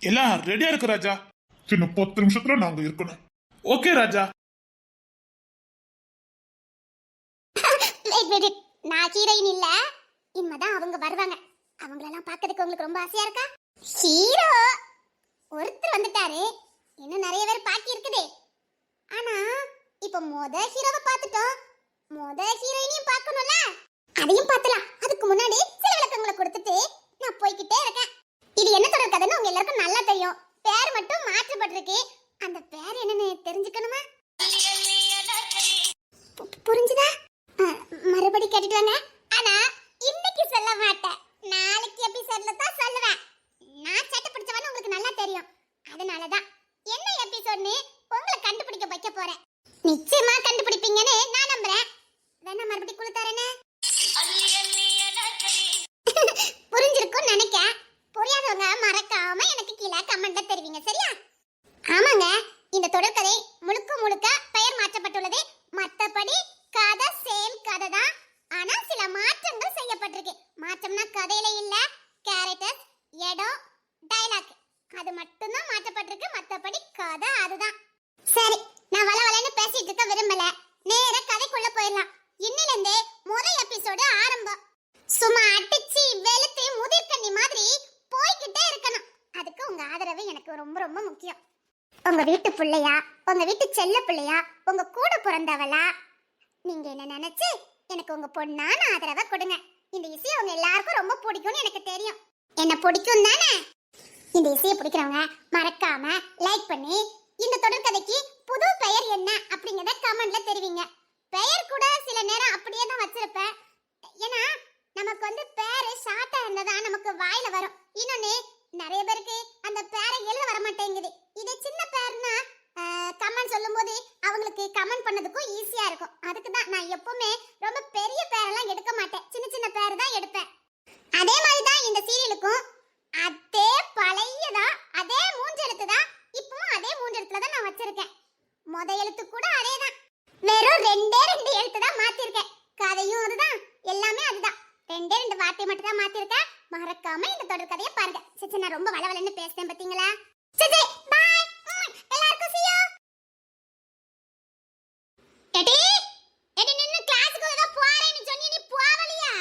எல்லாம் ரெடியா இருக்கு ராஜா. இன்னும் பத்து நிமிஷத்துல நாங்க இருக்கணும். ஓகே ராஜா. நான் ஹீரோயின் இல்ல. இனிமேதான் அவங்க வருவாங்க. அவங்களெல்லாம் பார்க்கறதுக்கு உங்களுக்கு ரொம்ப ஆசையா இருக்கா? ஹீரோ ஒருத்தர் வந்துட்டாரு. இன்னும் நிறைய பேர் பாக்கி இருக்குதே. ஆனா இப்ப மொத ஹீரோவை பார்த்துட்டோம். மொத ஹீரோயினையும் பார்க்கணும்ல? அதையும் பார்த்தலாம். அதுக்கு முன்னாடி சில விளக்கங்களை கொடுத்துட்டு நான் போய்கிட்டே இருக்கேன். இது என்ன தொடர் கதைன்னு உங்க எல்லாருக்கும் நல்லா தெரியும். பேர் மட்டும் மாற்றப்பட்டிருக்கு. அந்த பேர் என்னன்னு தெரிஞ்சுக்கணுமா? புரிஞ்சுதா? மறுபடி கேட்டுட்டு வாங்க ஆனா இன்னைக்கு சொல்ல மாட்டேன் நாளைக்கு எபிசோட்ல தான் சொல்லுவேன் நான் சட்டை பிடிச்சவன்னு உங்களுக்கு நல்லா தெரியும் அதனால தான் என்ன எபிசோட்னு உங்களை கண்டுபிடிக்க வைக்க போறேன் நிச்சயமா கண்டுபிடிப்பீங்கன்னு நான் நம்புறேன் வேணா மறுபடியும் குழு தரேனே புரிஞ்சிருக்கும் நினைக்கிறேன் புரியாதவங்க மறக்காம எனக்கு கீழே கமெண்ட்ல தெரிவிங்க சரியா ஆமாங்க இந்த தொடர்கதை முழுக்க முழுக்க பெயர் மாற்றப்பட்டுள்ளது மத்தபடி கதை சேம் கதை தான் ஆனா சில மாற்றங்கள் செய்யப்பட்டிருக்கு மாற்றம்னா கதையில இல்ல கேரக்டர்ஸ் இடம் டைலாக் அது மட்டும்தான் மாற்றப்பட்டிருக்கு மத்தபடி கதை அதுதான் சரி நான் வள வளன்னு பேசிட்டு இருக்க விரும்பல நேர கதைக்குள்ள போயிடலாம் இன்னில இருந்தே முதல் எபிசோடு ஆரம்பம் சும்மா அடிச்சு வெளுத்து முதிர்கண்ணி மாதிரி போய்கிட்டே இருக்கணும் அதுக்கு உங்க ஆதரவு எனக்கு ரொம்ப ரொம்ப முக்கியம் உங்க வீட்டு பிள்ளையா உங்க வீட்டு செல்ல பிள்ளையா உங்க கூட பிறந்தவளா? நீங்க என்ன நினைச்சு எனக்கு உங்க பொண்ணான ஆதரவை கொடுங்க. இந்த இசையை உங்க எல்லாருக்கும் ரொம்ப பிடிக்கும்னு எனக்கு தெரியும். என்ன பிடிக்கும் தானே? இந்த இசையை பிடிக்கிறவங்க மறக்காம லைக் பண்ணி இந்த தொடர்கதைக்கு புது பெயர் என்ன அப்படிங்கறத கமெண்ட்ல தெரிவிங்க. பெயர் கூட சில நேரம் அப்படியே தான் வச்சிருப்பேன். ஏன்னா நமக்கு வந்து பேரு ஷார்ட்டா இருந்ததா நமக்கு வாயில வரும். இன்னொன்னு நிறைய பேருக்கு அந்த பேரை எழுத வர மாட்டேங்குது இது சின்ன பேர்னா கமெண்ட் சொல்லும்போது அவங்களுக்கு கமெண்ட் பண்ணதுக்கும் ஈஸியா இருக்கும். அதுக்கு தான் நான் எப்பவுமே ரொம்ப பெரிய பேரெல்லாம் எடுக்க மாட்டேன். சின்ன சின்ன பேர் தான் எடுப்பேன். அதே மாதிரி தான் இந்த சீரியலுக்கும் அதே பழையதா அதே மூஞ்செழுத்து தான் இப்பவும் அதே மூஞ்செழுத்துல தான் நான் வச்சிருக்கேன். முத எழுத்து கூட அதே தான் வெறும் ரெண்டே ரெண்டு எழுத்து தான் மாத்திருக்கேன். கதையும் அதுதான் எல்லாமே அதுதான். ரெண்டே ரெண்டு வார்த்தை மட்டும் தான் மாத்திருக்கேன். மறக்காம இந்த தொடர் கதையை பாருங்க. சிச்சி நான் ரொம்ப வளவலன்னு பேசுறேன் பாத்தீங்களா சிச்சி பாய் எல்லாருக்கும் see you. எடி எடி நின்னு கிளாஸுக்கு ஏதோ போறேன்னு சொன்னி நீ போவலையா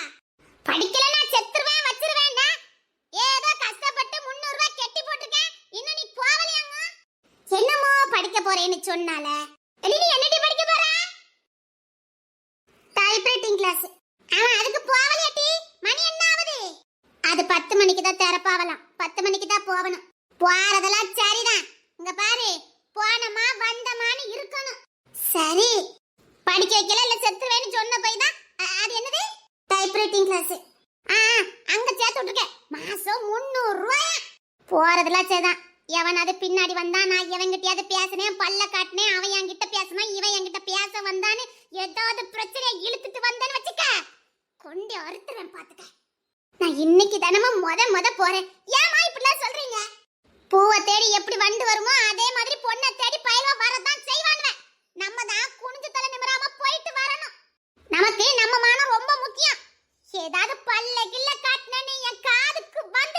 படிக்கல நான் செத்துருவேன் வச்சிருவேன்னா ஏதோ கஷ்டப்பட்டு 300 ரூபாய் கெட்டி போட்டிருக்கேன் இன்னும் நீ போவலையாங்க என்னமோ படிக்க போறேன்னு சொன்னால? நீ என்ன படிக்க போற? டைப்ரைட்டிங் கிளாஸ் ஆமா அதுக்கு போவலையாட்டி மணி என்ன ஆகுது? அது பத்து மணிக்கு தான் திறப்பாவலாம் பத்து மணிக்கு தான் போகணும். போறதெல்லாம் சரிதான். இங்க பாரு போனமா வந்தமான்னு இருக்கணும். சரி. படிக்க வைக்கல இல்ல செத்துருவேன்னு சொன்ன போய் தான். அது என்னது? டைப்ரைட்டிங் கிளாஸ் ஆ அங்க சேர்த்து விட்டுருக்கேன். மாசம் முந்நூறு ரூபாயா? போறதெல்லாம் சரிதான். எவனாவது பின்னாடி வந்தா நான் இவங்கிட்டயாவது பேசினேன் பல்ல காட்டினேன் அவன் என்கிட்ட பேசினா இவன் என்கிட்ட பேச வந்தான்னு ஏதாவது பிரச்சனையை இழுத்துட்டு வந்தேன்னு வச்சுக்க. கொண்டு அறுத்துறேன் பாத்துக்க. நான் இன்னைக்கு தினமும் மொத மொத போறேன். ஏமா இப்படிலாம் சொல்றீங்க? பூவை தேடி எப்படி வண்டு வருமோ அதே மாதிரி பொண்ணை தேடி பயலவா வரதான் செய்வானுவ நம்ம தான் குனிஞ்சு தலை நிமிராம போயிட்டு வரணும். நமக்கு நம்ம மானம் ரொம்ப முக்கியம். ஏதாவது பல்ல கில்ல காட்டினேன்னு என் காதுக்கு வந்து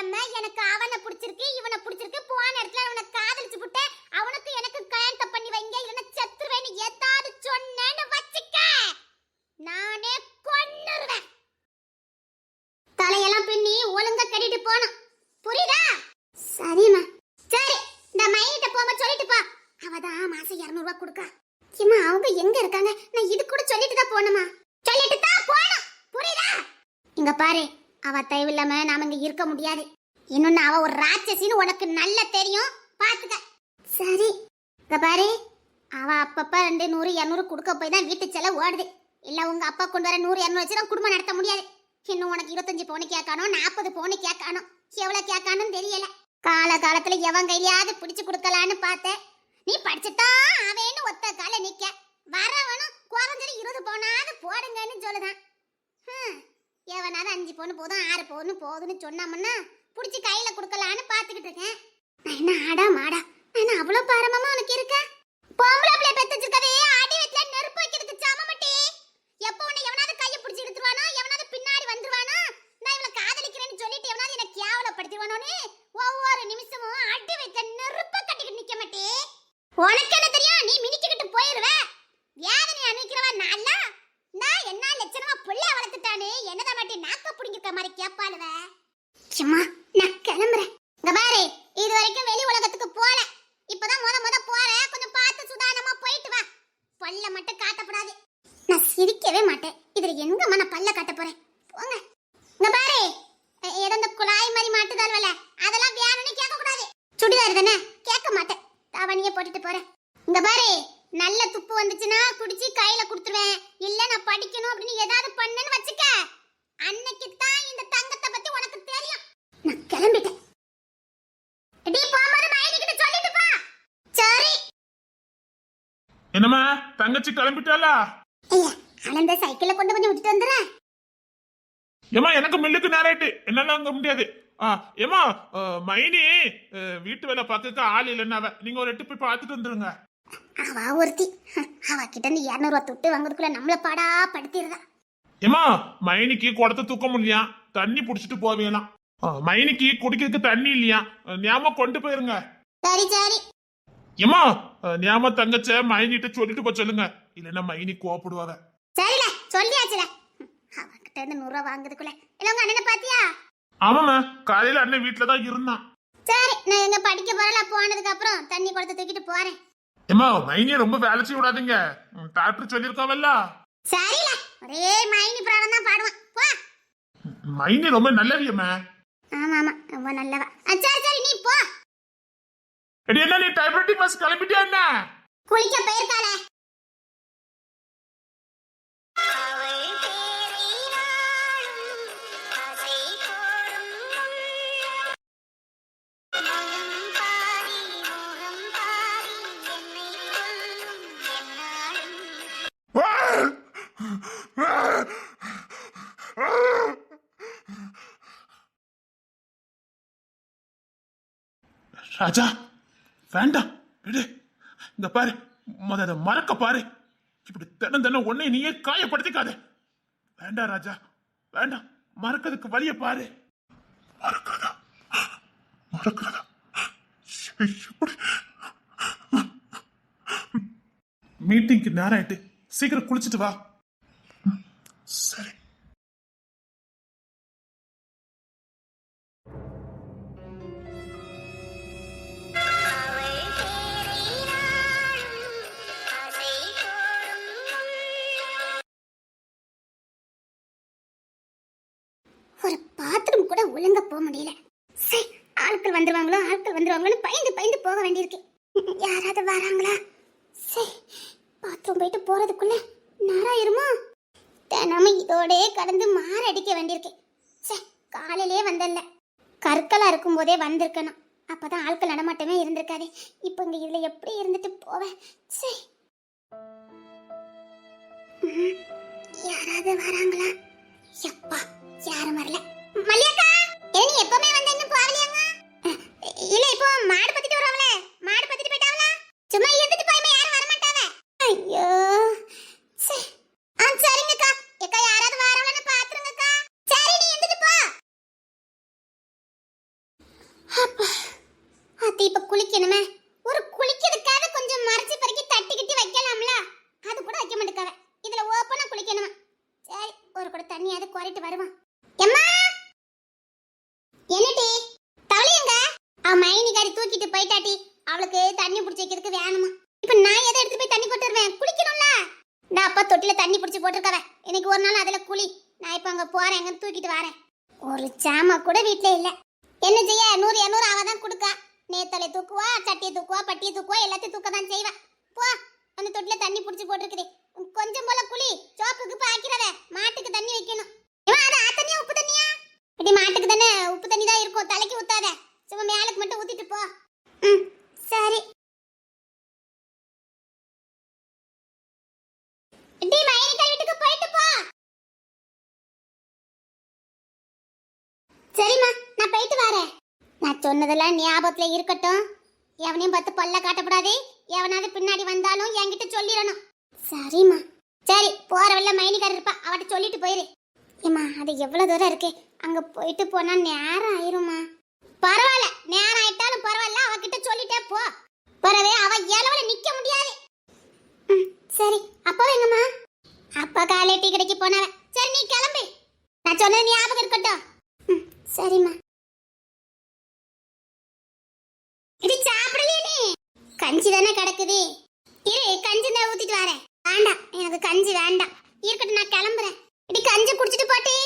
அம்மா எனக்கு அவனை பிடிச்சிருக்கு இவனை பிடிச்சிருக்கு. போன இடத்துல அவனை காதலிச்சு விட்டு அவனுக்கு எனக்கு கல்யாணத்தை பண்ணி வைங்க இல்லைன்னா செத்துருவேன்னு ஏதாவது சொன்னேன்னு வச்சுக்க. நானே கொன்னுருவேன். தலையெல்லாம் பின்னி ஒழுங்கா கட்டிட்டு போகணும். புரியுதா? சரிம்மா. சரி இந்த மையிட்ட போக சொல்லிட்டு போ. அவதான் மாசம் இரநூறுவா ரூபாய் கொடுக்கா அவங்க எங்க இருக்காங்க? நான் இது கூட சொல்லிட்டு தான் போகணுமா? சொல்லிட்டு தான் போகணும். புரியுதா? இங்க பாரு அவ தயவு இல்லாம நாம இங்க இருக்க முடியாது. இன்னொன்னு அவ ஒரு ராட்சசின்னு உனக்கு நல்லா தெரியும். பாத்துக்க. சரி. இங்க பாரு. அவ அப்பப்ப ரெண்டு நூறு இரநூறு கொடுக்க போய் தான் வீட்டு செலவு ஓடுது. இல்ல உங்க அப்பா கொண்டு வர நூறு இரநூறு வச்சு குடும்பம் நடத்த முடியாது. இன்னும் உனக்கு இருபத்தஞ்சு பவுனு கேட்கானோ நாற்பது பவுனு கேட்கானோ எவ்வளவு கேட்கானு தெரியல. கால காலத்துல எவன் கையிலயாவது பிடிச்சு கொடுக்கலான்னு பார்த்தேன் நீ படிச்சுதான் அவன்னு ஒத்த கால நிக்க. வரவனும் குறைஞ்சது இருபது பவுனாவது போடுங்கன்னு சொல்லுதான். எவனாவது அஞ்சு பொண்ணு போதும் ஆறு பொண்ணு போதுன்னு சொன்னாமன்னா பிடிச்சி கையில் கொடுக்கலான்னு பார்த்துக்கிட்டு இருக்கேன். நான் என்ன ஆடா மாடா? நான் அவ்வளோ பாரமமாக உனக்கு இருக்கேன் பொம்பளை பிள்ளை பெற்று வச்சிருக்கவே அடி வீட்டில் நெருப்பு வைக்கிறதுக்கு சமமட்டி. எப்போ உன்னை எவனாவது கையை பிடிச்சி எடுத்துருவானோ எவனாவது பின்னாடி வந்துருவானோ நான் இவளை காதலிக்கிறேன்னு சொல்லிட்டு எவனாவது என்னை கேவலப்படுத்திடுவானோன்னு ஒவ்வொரு நிமிஷமும் அடி வீட்டில் நெருப்பை கட்டிக்கிட்டு நிற்க மாட்டே. உனக்கு என்ன தெரியும்? நீ மினிக்கிட்டு போயிருவ என்னம்மா தங்கச்சி கிளம்பிட்டாளா? ஐயா ஆனந்த சைக்கிள்ல கொண்டு கொஞ்சம் விட்டுட்டு வந்துடுறேன். ஏமா எனக்கு மில்லுக்கு நேராயிட்டு என்னால அங்க முடியாது. ஏமா மைனி வீட்டு வேலை பார்க்கறதுக்கு ஆள் இல்லைன்னு அவ. நீங்க ஒரு எட்டு போய் பார்த்துட்டு வந்துருங்க. அவ ஒருத்தி. அவ கிட்ட இருந்து இரநூறுவா தொட்டு வாங்குறதுக்குள்ள நம்மள பாடா படுத்திடுறா. ஏமா மைனிக்கு குடத்தை தூக்க முடியா தண்ணி புடிச்சிட்டு ஆ, மைனிக்கு குடிக்கிறதுக்கு தண்ணி இல்லையா? ஞாபகமா கொண்டு போயிருங்க. சரி சரி. ஏமா ஞாபகமா தங்கச்ச மைனிட்ட சொல்லிட்டு போய் சொல்லுங்க. இல்லைன்னா மைனி கோவப்படுவாங்க. சரில சொல்லியாச்சுல. அவகிட்ட இருந்து நூறுரூவா வாங்குறதுக்குள்ள. இல்ல உங்க அண்ணனை பாத்தியா? ஆமாம்மா காலையில அண்ணன் வீட்டுல தான் இருந்தான். சரி நான் எங்க படிக்க போறல போனதுக்கு அப்புறம் தண்ணி குடத்தை தூக்கிட்டு போறேன். ஏமா மைனிய ரொம்ப வேலை செய்ய விடாதீங்க. டாக்டர் சொல்லியிருக்காவல்ல? சரில ஒரே மைனி பிராணம் தான் பாடுவான். போ. மைனி ரொம்ப நல்லவியம்மா. ஆமா ஆமா ரொம்ப நல்லவா. சரி சரி நீ போ. எடி என்ன நீ டைப்ரைட்டிங் பஸ் கிளம்பிட்டியா என்ன? குளிக்க போயிருக்காளே. ராஜா வேண்டாம் விடு. இந்த பாரு முத அதை மறக்க பாரு. இப்படி தினம் தினம் உன்னை நீயே காயப்படுத்திக்காத. வேண்டாம் ராஜா வேண்டாம். மறக்கிறதுக்கு வழிய பாரு. மறக்கிறதா? மறக்கிறதா? மீட்டிங்க்கு நேரம் ஆயிட்டு சீக்கிரம் குளிச்சிட்டு வா. ஒரு பாத்ரூம் கூட ஒழுங்க போக முடியல. சே ஆட்கள் வந்துருவாங்களோ ஆட்கள் வந்துருவாங்களோன்னு பயந்து பயந்து போக வேண்டியிருக்கு. யாராவது வராங்களா? சே பாத்ரூம் போயிட்டு போறதுக்குள்ள நேராயிருமா தினமும் இதோடே கடந்து மாரடிக்க வேண்டியிருக்கு. சே காலையிலே வந்தல கற்களா இருக்கும் போதே வந்திருக்கணும். அப்பதான் ஆட்கள் நடமாட்டமே இருந்திருக்காது. இப்போ இங்க இதுல எப்படி இருந்துட்டு போவேன் சே. ம், யாராவது வராங்களா? எப்பா யாரும் வரல. மல்லியக்கா நீ எப்பவுமே வந்தேன்னு போகலையாங்க? இல்ல இப்போ மாடு பத்திட்டு வருவாங்களே மாடு பத்திட்டு போயிட்டாங்களா சும்மா இருந்துட்டு போயுமே யாரும் வர மாட்டாங்க ஐயோ சே ஆ சரிங்கக்கா ஏக்கா யாராவது வராங்கன்னு பாத்துருங்கக்கா சரி நீ இருந்துட்டு போ அப்பா அத்தி இப்ப குளிக்கணுமே ஒரு குளிக்கிறதுக்காக கொஞ்சம் மறைச்சு பறிக்கி தட்டி கிட்டி வைக்கலாம்ல அது கூட வைக்க மாட்டேக்காவ இதுல ஓப்பனா குளிக்கணுமா சரி ஒரு கூட தண்ணியாவது குறைட்டு வருவான் எம்மா என்னடி தவளை எங்க அவ மைனிகாரி தூக்கிட்டு போயிட்டாட்டி அவளுக்கு தண்ணி பிடிச்சி வைக்கிறதுக்கு வேணுமா இப்ப நான் எதை எடுத்து போய் தண்ணி கொண்டு வருவேன் குளிக்கணும்ல நான் அப்பா தொட்டில தண்ணி பிடிச்சி போட்டிருக்கவ. இன்னைக்கு ஒரு நாள் அதுல குழி நான் இப்ப அங்க போறேன் தூக்கிட்டு வரேன். ஒரு சாமா கூட வீட்ல இல்ல. என்ன செய்ய? நூறு இரநூறு அவ தான் கொடுக்கா. நேத்தலை தூக்குவா சட்டியை தூக்குவா பட்டியை தூக்குவா எல்லாத்தையும் தூக்க தான் செய்வா. போ அந்த தொட்டில தண்ணி பிடிச்சி போட்டிருக்குது. கொஞ்சம் போல குழி சோப்புக்கு பாக்கிறத மாட்டுக்கு தண்ணி வைக்கணும். இவன் அது ஆ உப்பு தண்ணியா? இப்படி மாட்டுக்கு தானே உப்பு தண்ணி தான் இருக்கும். தலைக்கு ஊத்தாத. சும்மா மேலுக்கு மட்டும் ஊத்திட்டு போ. ம் சரி. டி மைனிகா வீட்டுக்கு போயிட்டு போ. சரிம்மா நான் போயிட்டு வரேன். நான் சொன்னதெல்லாம் ஞாபகத்துல இருக்கட்டும். எவனையும் பார்த்து பல்ல காட்டக்கூடாது. எவனாவது பின்னாடி வந்தாலும் என்கிட்ட சொல்லிடணும். சரிம்மா. சரி போற வழில மைனிகார் இருப்பா அவட்ட சொல்லிட்டு போயிரு. ஏம்மா அது எவ்வளவு தூரம் இருக்கு? அங்க போயிட்டு போனா நேரம் ஆயிரும்மா. பரவாயில்ல நேரம் ஆயிட்டாலும் பரவாயில்ல அவகிட்ட சொல்லிட்டே போ. பிறவே அவ இளவல நிக்க முடியாது. ம், சரி அப்பா எங்கம்மா அப்பா காலை டீ கடைக்கு போனவ. சரி நீ கிளம்பு. நான் சொன்னது ஞாபகம் இருக்கட்டும். ம், சரிம்மா. இது சாப்பிடலையே நீ. கஞ்சி தானே கிடக்குது. இரு கஞ்சி தான் ஊத்திட்டு வரேன். வேண்டாம் எனக்கு கஞ்சி வேண்டாம். இருக்கட்டும் நான் கிளம்புறேன். இடி கஞ்சி குடிச்சிட்டு போட்டி.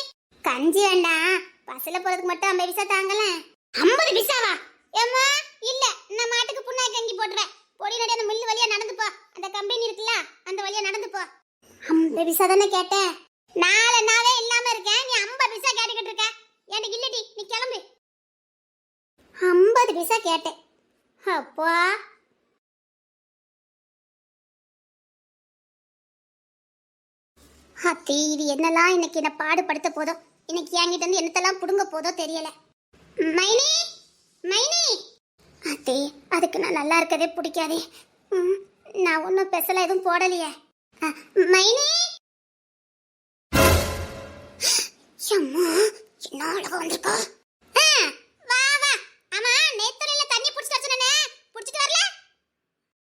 கஞ்சி வேண்டாம். பஸ்ல போறதுக்கு மட்டும் ஐம்பது பிசா தாங்கல. ஐம்பது பிசாவா? ஏம்மா இல்ல நான் மாட்டுக்கு புண்ணாக்கு கஞ்சி போட்டுறேன். பொடி நடி அந்த மில்லு வழியா நடந்து போ. அந்த கம்பெனி இருக்குல்ல அந்த வழியா நடந்து போ. ஐம்பது பைசா தானே கேட்டேன். நாலு நாளே இல்லாம இருக்கேன். நீ ஐம்பது பைசா கேட்டுக்கிட்டு இருக்க. எனக்கு இல்லடி நீ கிளம்பு. ஐம்பது பைசா கேட்டேன். அப்பா. அத்தி இது என்னெல்லாம் இன்னைக்கு என்ன பாடுபடுத்த போதோ? இன்னைக்கு என்கிட்ட இருந்து என்னத்தெல்லாம் புடுங்க போதோ தெரியல. மைனி மைனி. அத்தி அதுக்கு நான் நல்லா இருக்கதே பிடிக்காதே. ம், நான் ஒன்றும் பெசல எதுவும் போடலையே. அ, மைனி? அம்மா என்ன அழகா வந்திருக்கா? வா வா. ஆமா நேத்துல தண்ணி புடிச்சிட்டு வர சொன்னேனே. புடிச்சிட்டு வரல?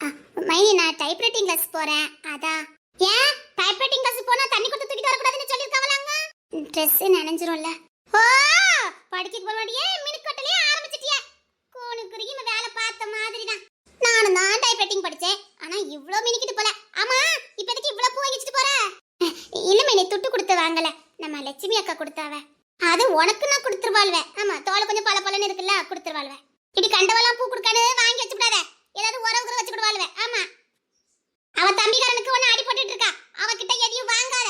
அ, மைனி நான் டைப்ரைட்டிங் கிளாஸ் போறேன். அதான் ஏன்? டைப்ரைட்டிங் கிளாஸ் போனா தண்ணி கொடுத்து தூக்கிட்டு வரக்கூடாதுன்னு சொல்லிருக்காங்களாங்க ட்ரெஸ் நனைஞ்சிரும்ல. ஓ படிக்க போறோடியே மினுக்கட்டலே ஆரம்பிச்சிட்டியே கூணு குறுகி இந்த வேலை பார்த்த மாதிரி தான் நானும் தான் டைப்ரைட்டிங் படிச்சேன் ஆனா இவ்ளோ மினிக்கிட்டு போல ஆமா இப்ப எதுக்கு இவ்ளோ பூ வாங்கிச்சிட்டு போற இல்ல மேனே துட்டு கொடுத்து வாங்கல. நம்ம லட்சுமி அக்கா கொடுத்தாவ. அது உனக்கு நான் கொடுத்துருவாள்வே. ஆமா தோலை கொஞ்சம் பல பலன்னு இருக்குல்ல கொடுத்துருவாள்வே. இடி கண்டவெல்லாம் பூ கொடுக்கானு வாங்கி வச்சு விடாத ஏதாவது உறவு வச்சு விடுவாள்வே ஆமா. அவ தம்பிக்காரனுக்கு ஒண்ணு அடி போட்டுட்டு இருக்கா. அவகிட்ட எதையும் வாங்காத.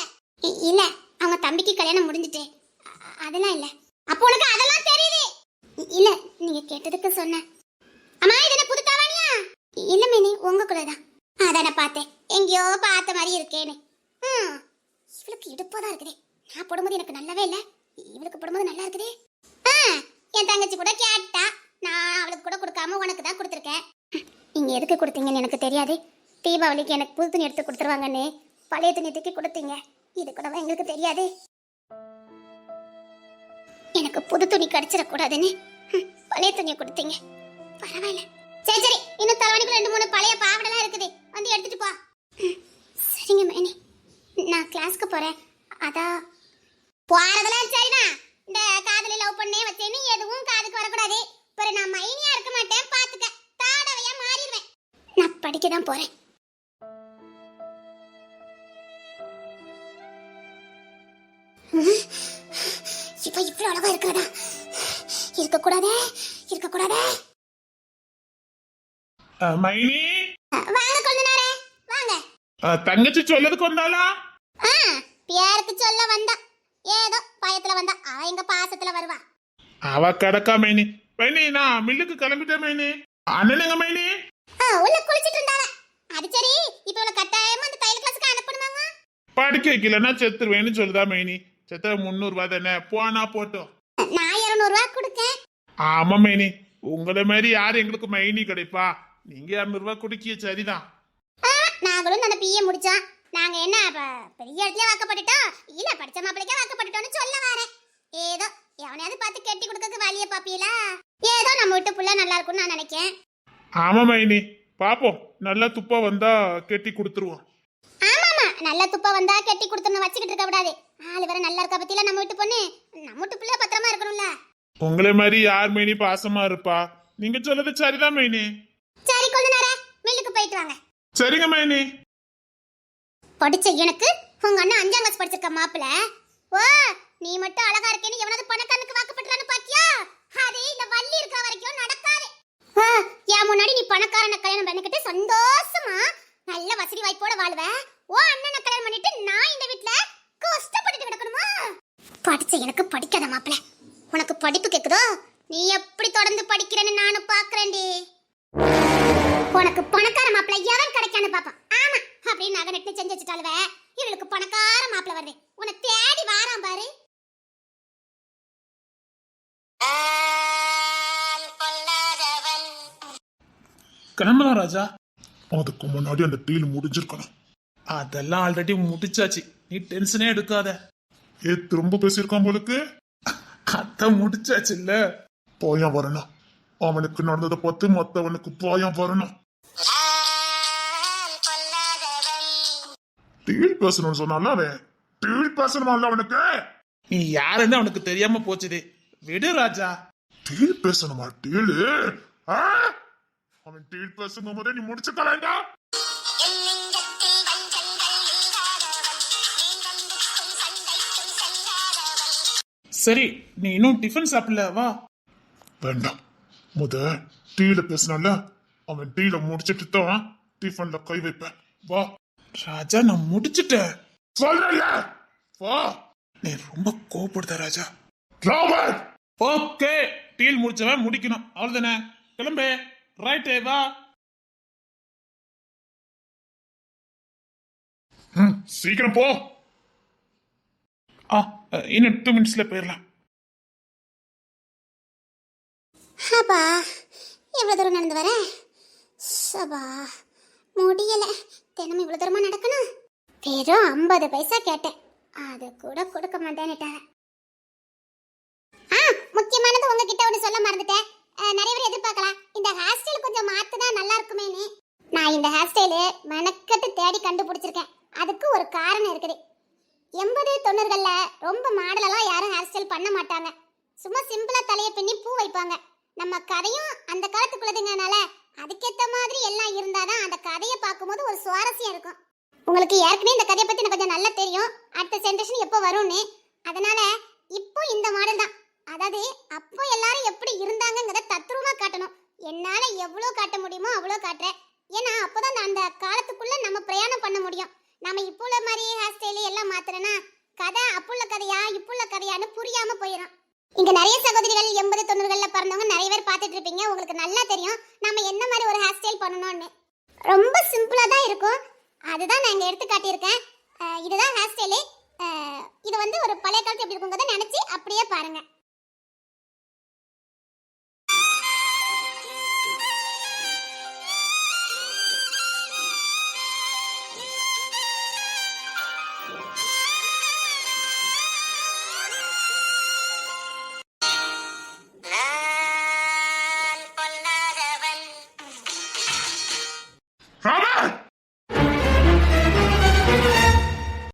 இல்ல அவங்க தம்பிக்கு கல்யாணம் முடிஞ்சிட்டு. அதெல்லாம் இல்ல. அப்போ உனக்கு அதெல்லாம் தெரியுது. இல்ல நீங்க கேட்டதுக்கு சொன்னேன். அம்மா இது என்ன புது தாவானியா இல்ல மேனி உங்க கூட தான் அதான பார்த்தேன். எங்கேயோ பார்த்த மாதிரி இருக்கேன்னு. ம். இவளுக்கு இடுப்பா இருக்குதே. நான் போடும்போது எனக்கு நல்லாவே இல்ல. இவளுக்கு போடும்போது நல்லா இருக்குதே. ஆ என் தங்கச்சி கூட கேட்டா. நான் அவளுக்கு கூட கொடுக்காம உனக்கு தான் கொடுத்துருக்கேன். நீங்க எதுக்கு கொடுத்தீங்கன்னு எனக்கு தெரியாது. தீபாவளிக்கு எனக்கு புது துணி எடுத்து கொடுத்துருவாங்கன்னு பழைய துணி தூக்கி கொடுத்தீங்க. இது கூட எங்களுக்கு தெரியாது. எனக்கு புது துணி கிடைச்சிடக்கூடாதுன்னு பழைய துணியை கொடுத்தீங்க. பரவாயில்ல. சரி சரி. இன்னும் தலைவணிக்கு ரெண்டு மூணு பழைய பாவடெல்லாம் இருக்குது. வந்து எடுத்துட்டு போ. சரிங்க மேனி நான் கிளாஸ்க்கு போறேன். அதான் போறதெல்லாம் சரிதான் இந்த காதலி லவ் பண்ணே வச்சேன்னு எதுவும் காதுக்கு வரக்கூடாது. பிறகு நான் மைனியா இருக்க மாட்டேன் பாத்துக்க. தாடவையா மாறிடுவேன். நான் படிக்க தான் போறேன். இவ இவ்வளவு அழகா இருக்கிறதா இருக்கக்கூடாதே இருக்கக்கூடாதே. மைனி? வாங்க கொழுந்தனாரே வாங்க. அஹ், தங்கச்சி சொல்லதுக்கு வந்தாளா பேருக்கு சொல்ல வந்தா. ஏதோ பயத்துல வந்தா. அவ எங்க பாசத்துல வருவா. அவ கிடக்கா மைனி. மைனி நான் மில்லுக்கு கிளம்பிட்டேன் மைனி. அண்ணனுங்க மைனி? ஆ, உள்ள குளிச்சிட்டு இருந்தாவ அது சரி இப்ப இவள கட்டாயமா அந்த தையல் கிளாஸுக்கு அனுப்பணுமாங்க படிக்க வைக்கலன்னா செத்துருவேன்னு சொல்லுதா மைனி. செத்த முந்நூறு ரூபா தானே? போனா போட்டோம். நான் இருநூறு ரூபா கொடுக்கேன் ஆமா மைனி. உங்களை மாதிரி யார் எங்களுக்கு மைனி கிடைப்பா? நீங்க இரநூறு ரூபாய் குடிக்கிய சரிதான். நாங்களும் அந்த பிஏ முடிச்சோம். நாங்க என்ன அப்ப பெரிய இடத்துல வாக்கப்பட்டுட்டோம். இல்ல படிச்ச மாப்பிளைக்கே வாக்கப்பட்டுட்டோம்னு சொல்ல வரேன். ஏதோ எவனையாவது பார்த்து கட்டி கொடுக்கறதுக்கு வழிய பாப்பீங்களா ஏதோ நம்ம வீட்டு புள்ள நல்லா இருக்கும்னு நான் நினைக்கேன். ஆமா மைனி. பாப்போம். நல்லா துப்பா வந்தா கெட்டி கொடுத்துருவோம். ஆமாமா நல்ல துப்பா வந்தா கட்டி கொடுத்துன்னு வச்சுக்கிட்டு இருக்க கூடாது. ஆளு வேற நல்லா இருக்கா பத்தியில நம்ம வீட்டு பொண்ணு? நம்ம வீட்டு பிள்ளை பத்திரமா இருக்கணும்ல. உங்களை மாதிரி யார் மைனி பாசமா இருப்பா? நீங்க சொல்லது சரிதான் மைனி. சரி கொஞ்ச நேரம் மில்லுக்கு போயிட்டு வாங்க. சரிங்க மைனி. படிச்ச எனக்கு உங்க அண்ணன் அஞ்சாம் கிளாஸ் படிச்சிருக்க மாப்பிள. ஓ நீ மட்டும் அழகா இருக்கேன்னு எவனாவது பணக்காரனுக்கு வாக்குப்பட்டுறான்னு பாத்தியா? அது இந்த வள்ளி இருக்கிற வரைக்கும் நடக்காது. ஆ, என் முன்னாடி நீ பணக்காரனை கல்யாணம் பண்ணிக்கிட்டு சந்தோஷமா நல்ல வசதி வாய்ப்போட வாழ்வ. ஓ அண்ணனை கல்யாணம் பண்ணிட்டு நான் இந்த வீட்ல கஷ்டப்பட்டுட்டு கிடக்கணுமா? படிச்ச எனக்கு படிக்காத மாப்பிள. உனக்கு படிப்பு கேக்குதோ? நீ எப்படி தொடர்ந்து படிக்கிறேன்னு நானும் பாக்குறேன்டி. உனக்கு பணக்கார மாப்பிள எவன் கிடைக்கான்னு பாப்பான். ஆமா அப்படின்னு நகை நட்டு செஞ்சு வச்சுட்டாலுவ இவளுக்கு பணக்கார மாப்பிள வருது. உன்னை தேடி வாராம் பாரு. கிளம்பலாம் ராஜா? அதுக்கு முன்னாடி அந்த டீல் முடிஞ்சிருக்கணும். அதெல்லாம் ஆல்ரெடி முடிச்சாச்சு. நீ டென்ஷனே எடுக்காத. ஏ திரும்ப பேசியிருக்கான் போலுக்கு அதான் முடிச்சாச்சு இல்ல போயம் வரணும். அவனுக்கு நடந்ததை பார்த்து மத்தவனுக்கு போயம் வரணும். டீல் பேசணும்னு சொன்னால அவன் டீல் பேசணுமா இல்ல அவனுக்கு நீ யாருன்னு அவனுக்கு தெரியாம போச்சுது விடு ராஜா. டீல் பேசணுமா? டீல் அவன் டீல் பேசும் போதே நீ முடிச்சு செல்லாதவன் சரி நீ இன்னும் டிஃபன் சாப்பிடல வா. வேண்டாம். முத டீல பேசினால அவன் டீல முடிச்சிட்டு தான் டிஃபன்ல கை வைப்பேன். வா. ராஜா நான் முடிச்சிட்டேன். சொல்றேன்ல. வா நீ ரொம்ப கோவப்படுத ராஜா. ராபர்ட். ஓகே டீல் முடிச்சவன் முடிக்கணும். அவ்வளவுதானே. கிளம்பு. ரைட்டே வா. சீக்கிரம் போ. ஆ இன்னும் டூ மினிட்ஸ்ல போயிடலாம். அப்பா எவ்வளோ தூரம் நடந்து வர? சபா முடியல. தினமும் இவ்வளோ தூரமா நடக்கணும்? வெறும் ஐம்பது பைசா கேட்டேன். அது கூட கொடுக்க மாட்டேன்னுட்டாங்க. ஆ முக்கியமானது உங்ககிட்ட ஒன்று சொல்ல மறந்துட்டேன். நிறைய பேர் எதிர்பார்க்கலாம். இந்த ஹேர் ஸ்டைல் கொஞ்சம் மாத்துனா நல்லா இருக்குமேன்னு. நான் இந்த ஹேர் ஸ்டைலு மெனக்கட்டு தேடி கண்டுபிடிச்சிருக்கேன். அதுக்கு ஒரு காரணம் இருக்குது. எண்பது தொண்ணூறுகள்ல ரொம்ப மாடலெல்லாம் யாரும் ஹேர் ஸ்டைல் பண்ண மாட்டாங்க. சும்மா சிம்பிளா தலையை பின்னி பூ வைப்பாங்க. நம்ம கதையும் அந்த காலத்துக்குள்ளதுங்கனால அதுக்கேத்த மாதிரி எல்லாம் இருந்தாதான் அந்த கதையை பார்க்கும்போது ஒரு சுவாரஸ்யம் இருக்கும். உங்களுக்கு ஏற்கனவே இந்த கதையை பத்தி எனக்கு கொஞ்சம் நல்லா தெரியும். அடுத்த ஜென்ரேஷன் எப்போ வரும்னு. அதனால இப்போ இந்த மாடல் தான். அதாவது அப்போ எல்லாரும் எப்படி இருந்தாங்கங்கிறத தத்ரூபமாக காட்டணும். என்னால் எவ்வளோ காட்ட முடியுமோ அவ்வளோ காட்டுறேன். ஏன்னா அப்போதான் அந்த- அந்த காலத்துக்குள்ளே நம்ம பிரயாணம் பண்ண முடியும். நம்ம இப்போ உள்ள மாதிரி ஹேர் ஸ்டைலு எல்லாம் மாத்துறேன்னா கதை அப்புள்ள கதையா இப்புள்ள கதையான்னு புரியாமல் போயிடும் இங்க நிறைய சகோதரிகள் எண்பது தொண்ணூறுகள்ல பிறந்தவங்க நிறைய பேர் பார்த்துட்டு இருப்பீங்க. உங்களுக்கு நல்லா தெரியும். நம்ம என்ன மாதிரி ஒரு ஹேர் ஸ்டைல் பண்ணணும்னு. ரொம்ப சிம்பிளா தான் இருக்கும். அதுதான் நான் இங்க எடுத்து காட்டியிருக்கேன். அஹ் இதுதான் ஹேர் ஸ்டைலு இது வந்து ஒரு பழைய காலத்து எப்படி இருக்குங்கிறத நினைச்சு அப்படியே பாருங்க.